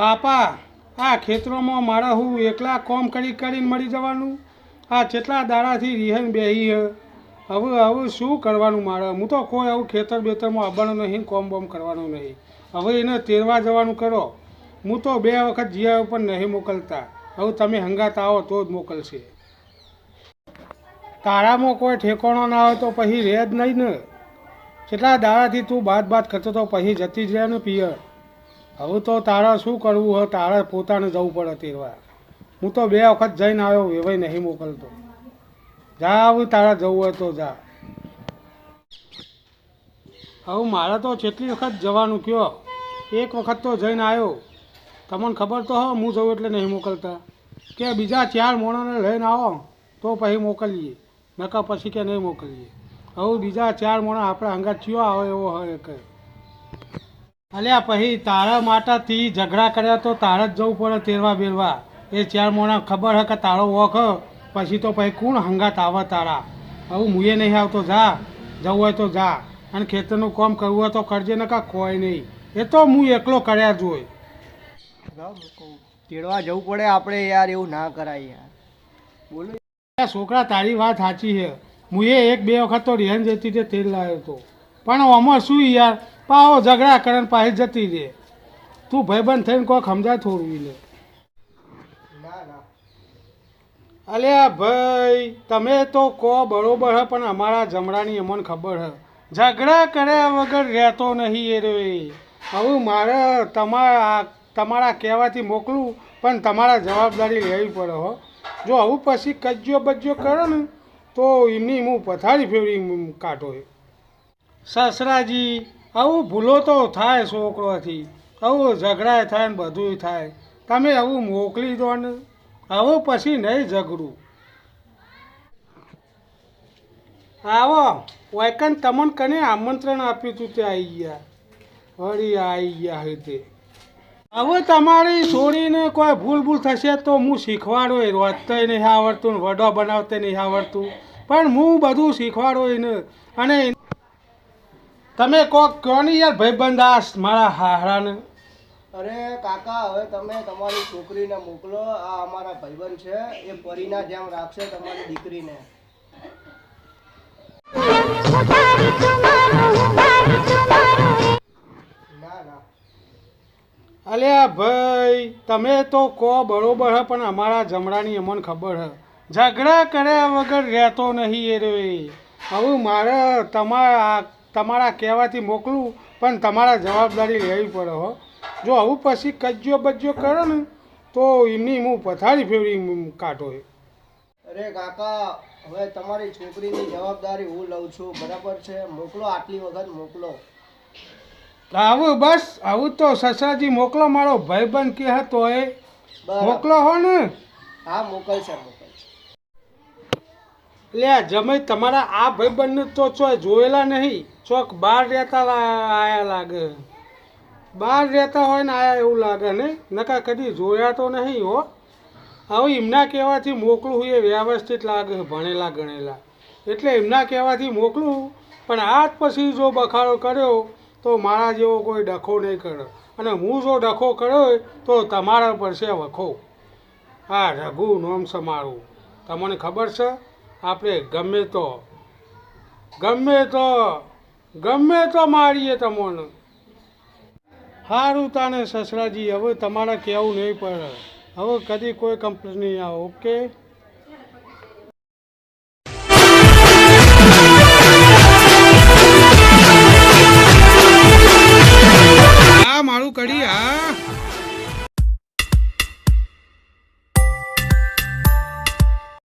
બાપા, આ ખેતરોમાં મારા હું એકલા કોમ કરી કરીને મળી જવાનું? આ કેટલા દાડાથી રિહન બેહી હવે હવે શું કરવાનું મારે? હું તો કોઈ આવું ખેતર બેતરમાં આવવાનું નહીં, કોમ બોમ કરવાનું નહીં. હવે એને તેરવા જવાનું કરો. હું તો બે વખત જીયા ઉપર નહીં મોકલતા. હવે તમે હંગાત આવો તો જ મોકલશે. તારામાં કોઈ ઠેકાણો ના હોય તો પછી રહે જ નહીં ને. કેટલા દાડાથી તું બાદ બાદ કરતો તો પછી જતી જ રહે ને પિયર. હવે તો તારા શું કરવું હોય? તારે પોતાને જવું પડે તેરવા હું તો બે વખત જઈને આવ્યો વેવાય નહીં મોકલતો. જા હવે તારા જવું હોય તો જા. હવે મારે તો જેટલી વખત જવાનું કયો, એક વખત તો જઈને આવ્યો. તમને ખબર તો હો હું જઉં એટલે નહીં મોકલતા. કે બીજા ચાર મોણાને લઈને આવો, તો પછી મોકલીએ. નકા પછી કે નહીં મોકલીએ. હવે બીજા ચાર મોણા આપણે હંગાત ચિયો આવે એવો હોય કે અલ્યા પછી તારા માટાથી ઝઘડા કર્યા તો તારે જ જવું પડે તેરવા બેરવા. એ ચાર મોણા ખબર હે કે તારો ઓખ પછી તો પછી કોણ હંગાત આવે તારા? હવે મુએ નહીં આવતો જા. જવું હોય તો જા. અને ખેતરનું કામ કરવું હોય તો કરજે ને કા કોઈ નહીં. એ તો હું એકલો કર્યા જોઈ તેડવા જવું પડે આપણે યાર એવું ના કરાય યાર. બોલો. છોકરા તારી વાત સાચી છે મુએ એક બે વખત તો રિહન જતી તે તેલ લાવ્યો હતો પણ આમાં શું યાર? પાવો ઝઘડા કરે પાસે જતી રહે તું ભાઈબંધ થઈને કોઈ સમજાય થોડું લે. ના ના. અલ્યા ભાઈ તમે તો કહો બરોબર હે પણ અમારા જમણાની અમને ખબર હે. ઝઘડા કર્યા વગર રહેતો નહીં એ રે. હવે મારે તમારા તમારા કહેવાથી મોકલું પણ તમારા જવાબદારી લેવી પડે હો. જો આવું પછી કજ્જો બજ્જો કરો ને તો એમની હું પથારી ફેરવી કાઢો સસરાજી આવું ભૂલો તો થાય છોકરોથી, આવું ઝઘડાય થાય ને બધુંય થાય. તમે આવું મોકલી દો ને, આવું પછી નહીં ઝઘડું. આવો, વાયકન તમને કને આમંત્રણ આપ્યું હતું તે આવી ગયા. વળી આવી ગયા હે તે. હવે તમારી છોડીને કોઈ ભૂલ ભૂલ થશે તો હું શીખવાડો, એ રોતય નહીં આવડતું વડો બનાવતે નહીં આવડતું. પણ હું બધું શીખવાડો એને, અને તમે કોક કહો ને યાર ભાઈબંધ આ મારા હાહરાને? અરે કાકા હવે તમે તમારી છોકરીને મોકલો. આ અમારા ભાઈબંધ છે. એ પરીના જેમ રાખશે તમારી દીકરીને. ના ના અલ્યા ભાઈ તમે તો કહો બરોબર હે પણ અમારા જમણાની અમને ખબર હે. ઝઘડા કર્યા વગર રહેતો નહીં એ રે. હવે મારે તમારા તમારા કહેવાથી મોકલું પણ તમારા જવાબદારી લેવી પડે હો. જો આવું પછી કજ્જો બજ્જો કરો ને તો એમની હું પથારી ફેરવી કાઢો અરે કાકા હવે તમારી છોકરીની જવાબદારી હું લઉં છું બરાબર છે? મોકલો આટલી વખત મોકલો. આવું બસ આવું તો સસરાજી મોકલો મારો ભાઈબંધ કે હતો એ મોકલો હો ને. હા મોકલશે. લે જમાઈ તમારા આ ભાઈબંધને તો ચો જોયેલા નહીં. ચોક બહાર રહેતા આયા લાગે. બહાર રહેતા હોય ને આયા એવું લાગે, ને? નકા કદી જોયા તો નહીં, હો. હવે એમના કહેવાથી મોકલું એ વ્યવસ્થિત લાગે, ભણેલા, ગણેલા. એટલે એમના કહેવાથી મોકલું, પણ આજ પછી જો બખાડો કર્યો, તો મારા જેવો કોઈ ડખો નહીં કરે. અને હું જો ડખો કર્યો તો તમારા પર છે વખો. હા, રઘુ, નોમ સમારું. તમને ખબર છે? આપણે ગમે તો. ગમે તો ગમે તો મારીએ તમને. સારું તાને સસરાજી, હવે તમારે કહેવું નહીં પડે. હવે કદી કોઈ કમ્પ્લેન નહીં આવે ઓકે